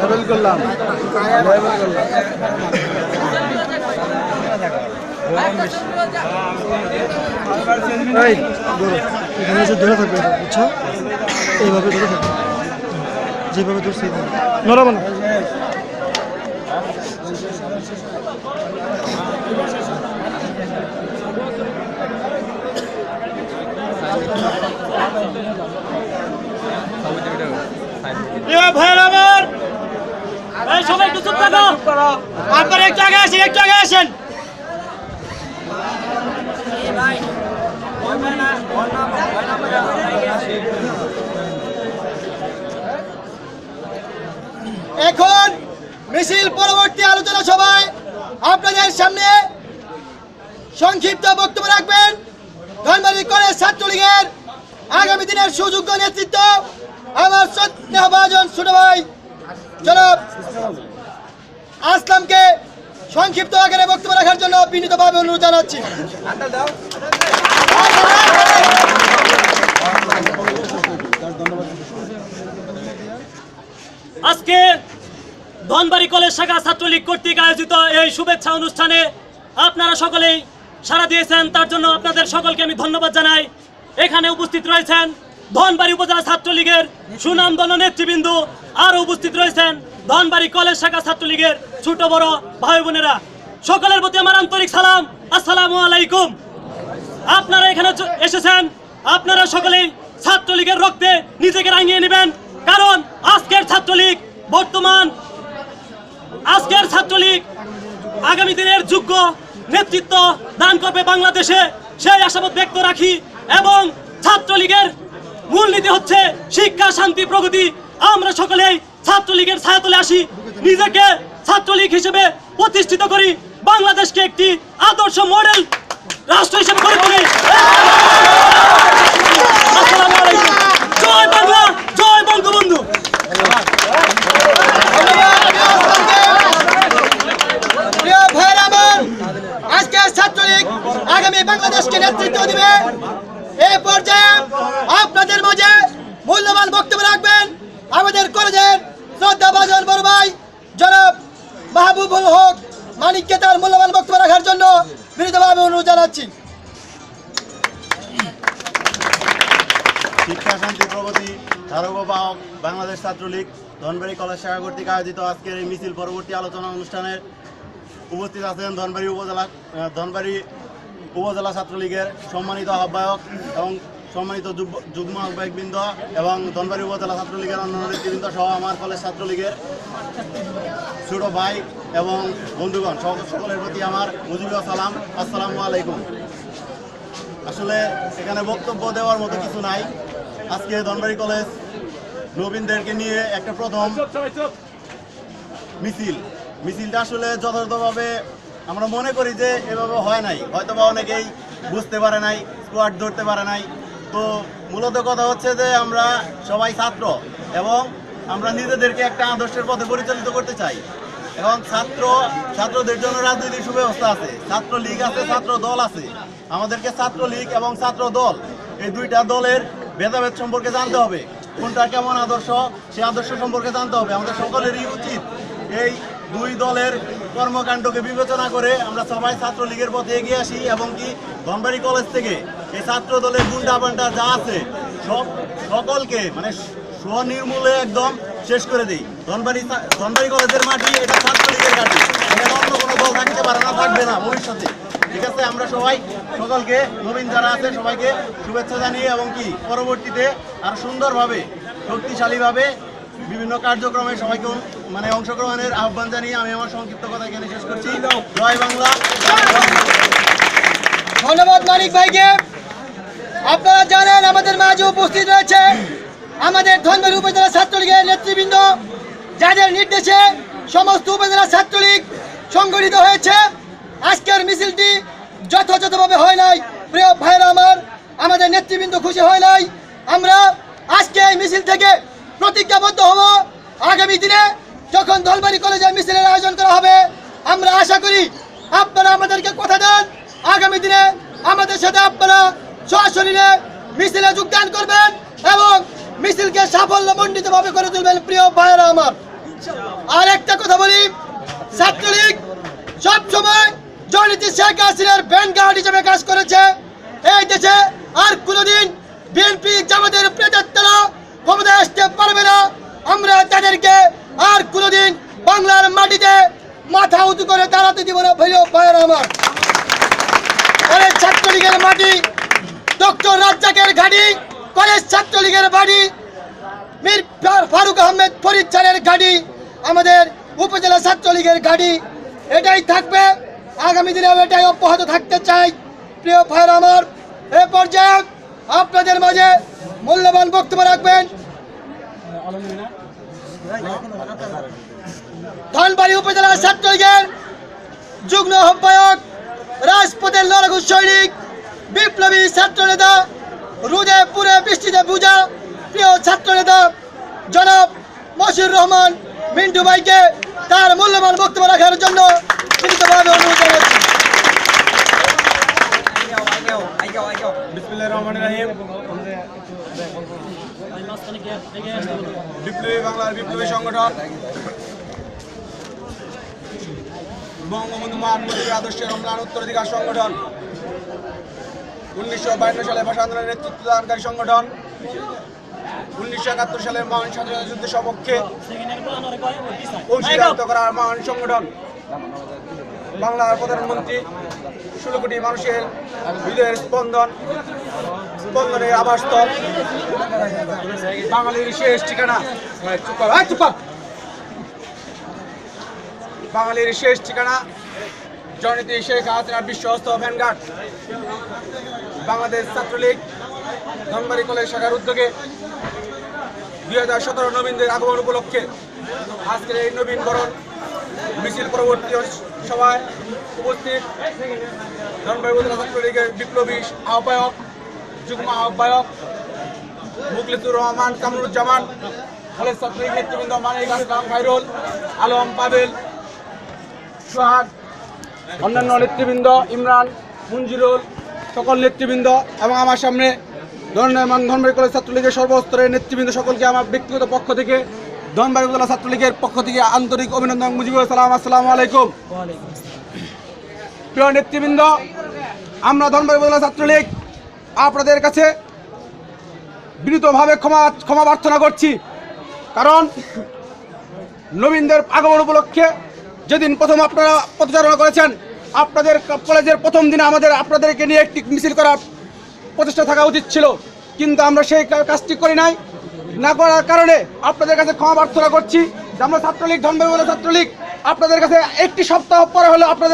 Level করলাম। Level করলাম। এখানে এসে ধরে থাকবে বুঝছ? এইভাবে ধরে থাকবে। যেভাবে ধরছে নড়াবো না ভাইয়ের আমার এই আপনারা এখন মিছিল পরবর্তী আলোচনা সভায় আপনাদের সামনে সংক্ষিপ্ত বক্তব্য রাখবেন। ধনবাড়ি কলেজ ছাত্রলীগের আগামী দিনের সুযোগ্য নেতৃত্ব আমার শ্রদ্ধাভাজন ছোট ভাই আসলামকে সংক্ষিপ্ত আকারে বক্তব্য রাখার জন্য বিনীতভাবে অনুরোধ জানাচ্ছি। আজকে ধনবাড়ি কলেজ শাখা ছাত্রলীগ কর্তৃক আয়োজিত এই শুভেচ্ছা অনুষ্ঠানে আপনারা সকলেই সাড়া দিয়েছেন, তার জন্য আপনাদের সকলকে আমি ধন্যবাদ জানাই। এখানে উপস্থিত রয়েছেন ধনবাড়ি উপজেলা ছাত্রলীগের সুনামধন্য নেতৃবৃন্দ আর উপস্থিত রয়েছেন ধনবাড়ি কলেজ শাখা ছাত্রলীগের ছোট বড় ভাই বোনেরা। সকলের প্রতি আমার আন্তরিক সালাম। আসসালামু আলাইকুম। আপনারা এখানে এসেছেন, আপনারা সকলেই ছাত্রলীগের রক্তে নিজেকে রাঙিয়ে নেবেন। কারণ আজকের ছাত্রলীগ বর্তমান, আজকের ছাত্রলীগ আগামী দিনের যোগ্য নেতৃত্ব দান করবে বাংলাদেশে। সেই আশাবাদ ব্যক্ত রাখি এবং ছাত্রলীগের মূলনীতি হচ্ছে শিক্ষা, শান্তি, প্রগতি। আমরা সকলেই ছাত্রলীগের ছায়াতলে আসি। নিজেকে ছাত্রলীগ হিসেবে প্রতিষ্ঠিত করি। বাংলাদেশকে একটি আদর্শ মডেল রাষ্ট্র হিসেবে গড়ে তুলি। জয় বাংলা জয় বঙ্গবন্ধু প্রিয় ভাইয়ের আমার আজকে ছাত্রলীগ আগামী বাংলাদেশকে নেতৃত্ব দিবে এই পর্যায়ে আপনাদের মাঝে মূল্যবান বক্তব্য রাখবেন আমাদের কলেজের শ্রদ্ধাভাজন বড় ভাই, জনাব মাহবুবুল হক মানিককে তার মূল্যবান বক্তব্য রাখার জন্য বিনীতভাবে অনুরোধ জানাচ্ছি। শিক্ষা শান্তি প্রগতি ধারকবাহক বাংলাদেশ ছাত্রলীগ, ধনবাড়ি কলেজ শাখা কর্তৃক আয়োজিত আজকের এই মিছিল পরবর্তী আলোচনা অনুষ্ঠানের উপস্থিত আছেন ধনবাড়ি উপজেলা ধনবাড়ি উপজেলা ছাত্রলীগের সম্মানিত আহ্বায়ক এবং সম্মানিত যুগ্ম আহ্বায়কবৃন্দ এবং ধনবাড়ি উপজেলা ছাত্রলীগের অন্যান্য নেতৃবৃন্দ সহ আমার কলেজ ছাত্রলীগের ছোট ভাই এবং বন্ধুগণ সক- সকলের প্রতি আমার মুজিবুর সালাম। আসসালামু আলাইকুম। আসলে এখানে বক্তব্য দেওয়ার মতো কিছু নাই। আজকে ধনবাড়ি কলেজ নবীনদেরকে নিয়ে একটা প্রথম মিছিল। মিছিলটা আসলে যথাযথভাবে আমরা মনে করি যে এভাবে হয় নাই। হয়তো বা অনেকেই বুঝতে পারে নাই স্কোয়াড ধরতে পারে নাই। তো মূলত কথা হচ্ছে যে আমরা সবাই ছাত্র এবং আমরা নিজেদেরকে একটা আদর্শের পথে পরিচালিত করতে চাই। এখন ছাত্র, ছাত্রদের জন্য রাজনৈতিক সুব্যবস্থা আছে ছাত্র লীগ আছে ছাত্র দল আছে। আমাদেরকে ছাত্র লীগ এবং ছাত্র দল এই দুইটা দলের ভেদাভেদ সম্পর্কে জানতে হবে। কোনটা কেমন আদর্শ সে আদর্শ সম্পর্কে জানতে হবে। আমাদের সকলেরই উচিত এই দুই দলের কর্মকাণ্ডকে বিবেচনা করে আমরা সবাই ছাত্রলীগের পথে এগিয়ে আসি এবং কি ধনবাড়ি কলেজ থেকে এই ছাত্র দলের গুন্ডা পান্ডা যা আছে, সব সকলকে মানে স্বনির্মূলে একদম শেষ করে দিই। ধনবাড়ি ধনবাড়ি কলেজের মাটি, এটা ছাত্রলীগের মাটি এখানে অন্য কোনো দল থাকতে পারে না, থাকবে না ভবিষ্যতে। ঠিক আছে, আমরা সবাই সকলকে, নবীন যারা আছে, সবাইকে শুভেচ্ছা জানিয়ে এবং কি, পরবর্তীতে আর সুন্দরভাবে, শক্তিশালীভাবে বিভিন্ন কার্যক্রমে সবাইকে মানে অংশগ্রহণের আহ্বান জানিয়ে আমি আমার সংক্ষিপ্ত কথা এখানে শেষ করছি। জয় বাংলা। ধন্যবাদ মানিক ভাইকে। আপনারা জানেন আমাদের মাঝে উপস্থিত রয়েছে আমাদের ধনবাড়ি উপজেলা ছাত্রলীগের নেতৃবৃন্দ, যাদের নির্দেশে সমস্ত উপজেলা ছাত্রলীগ সংগঠিত হয়েছে। আজকের মিছিলটি যথাযথভাবে হয় নাই। প্রিয় ভাইরা আমার, আমাদের নেতৃবৃন্দ খুশি হয় নাই। আমরা আজকে এই মিছিল থেকে প্রতিজ্ঞাবদ্ধ হব। আগামী দিনে যখন দলবাড়ি কলেজে মিছিলের আয়োজন করা হবে, আমরা আশা করি আপনারা আমাদেরকে কথা দেন। আগামী দিনে আমাদের সাথে আপনারা সশরীরে মিছিলে যোগদান করবেন এবং মিছিলকে সাফল্যমণ্ডিত ভাবে করে তুলবেন প্রিয় ভাইয়েরা আমার। আর একটা কথা বলি, ছাত্রলীগ সবসময় জননীতি শেখ হাসিনার গার্ড হিসেবে কাজ করেছে। এই দেশে আর কোনোদিন বিএনপি জামাতের প্রেতাত্মারা ক্ষমতায় আসতে পারবে না। আমরা তাদেরকে আর কোনোদিন বাংলার মাটিতে মাথা উঁচু করে দাঁড়াতে দিব না ভাইও ভাইয়েরা আমার। ছাত্রলীগের মাটি ডক্টর রাজ্জাকের গাড়ি, কলেজ ছাত্রলীগের বাড়ি, মীর ফারুক আহমেদ ফরিদ গাড়ি, আমাদের উপজেলা ছাত্রলীগের গাড়ি। এটাই থাকবে। আগামী দিনেও এটাই অব্যাহত থাকতে চাই। প্রিয় ভাইয়ের আমার, এ পর্যায়ে আপনাদের মাঝে মূল্যবান বক্তব্য রাখবেন। ধনবাড়ি উপজেলা ছাত্রলীগের যুগ্ম আহ্বায়ক, রাজপথের লড়াকু সৈনিক বিপ্লবী ছাত্র নেতা রোদে পুরে বৃষ্টিতে বুঝা প্রিয় ছাত্র নেতা জনাব মশিউর রহমান মিন্টু ভাইকে তার মূল্যবান বক্তব্য রাখার জন্য বিনীতভাবে অনুরোধ জানাচ্ছি। বিপ্লবী সংগঠন বঙ্গবন্ধু আদর্শের অম্লান উত্তরাধিকার সংগঠন। উনিশশো বায়ান্ন সালে ভাষা আন্দোলনের নেতৃত্ব দানকারী সংগঠন। উনিশশো একাত্তর সালের মহান স্বাধীনতা যুদ্ধের সপক্ষে অংশীদারিত্ব করার মহান সংগঠন। বাংলার প্রধানমন্ত্রী, ষোলো কোটি মানুষের হৃদয়ের স্পন্দন স্পন্দনের আবাসস্থল। বাঙালির শেষ ঠিকানা। বাঙালির শেষ ঠিকানা জননীতি শেখ হাসিনার বিশ্বস্ত ভ্যানগার্ড বাংলাদেশ ছাত্রলীগ ধনবাড়ি কলেজ শাখার উদ্যোগে দুই হাজার সতেরো নবীনদের আগমন উপলক্ষে আজকের এই নবীন বরণ মিছিল পরবর্তী সভায় উপস্থিত ধনবাড়ি উপজেলা ছাত্রলীগের বিপ্লবী আহ্বায়ক, যুগ্ম আহ্বায়ক মুখলিসুর রহমান, কামরুজ্জামান, কলেজ ছাত্রলীগ নেতৃবৃন্দ মানিক আসলাম, খাইরুল আলম, পাবেল, সোহাগ, অন্যান্য নেতৃবৃন্দ ইমরান মঞ্জুরুল সকল নেতৃবৃন্দ এবং আমার সামনে ধর্মমান ধর্মের কলেজ ছাত্রলীগের সর্বস্তরের নেতৃবৃন্দ সকলকে আমার ব্যক্তিগত পক্ষ থেকে ধনবাড়ি উপজেলা ছাত্রলীগের পক্ষ থেকে আন্তরিক অভিনন্দন, মুজিবুর সালাম আসসালামু আলাইকুম। প্রিয় নেতৃবৃন্দ, আমরা ধনবাড়ি উপজেলা ছাত্রলীগ আপনাদের কাছে বিনীতভাবে ক্ষমা ক্ষমা প্রার্থনা করছি। কারণ নবীনদের আগমন উপলক্ষে যেদিন প্রথম আপনারা পথচারণা করেছেন আপনাদের কলেজের প্রথম দিনে আমাদের আপনাদেরকে নিয়ে একটি মিছিল করার প্রচেষ্টা থাকা উচিত ছিল। কিন্তু আমরা সেই কাজটি করি নাই। না করার কারণে আপনাদের কাছে ক্ষমা প্রার্থনা করছি। আমরা ছাত্রলীগ ধনবাড়ি ছাত্রলীগ, আপনাদের কাছে একটি সপ্তাহ পরে হলো আপনাদের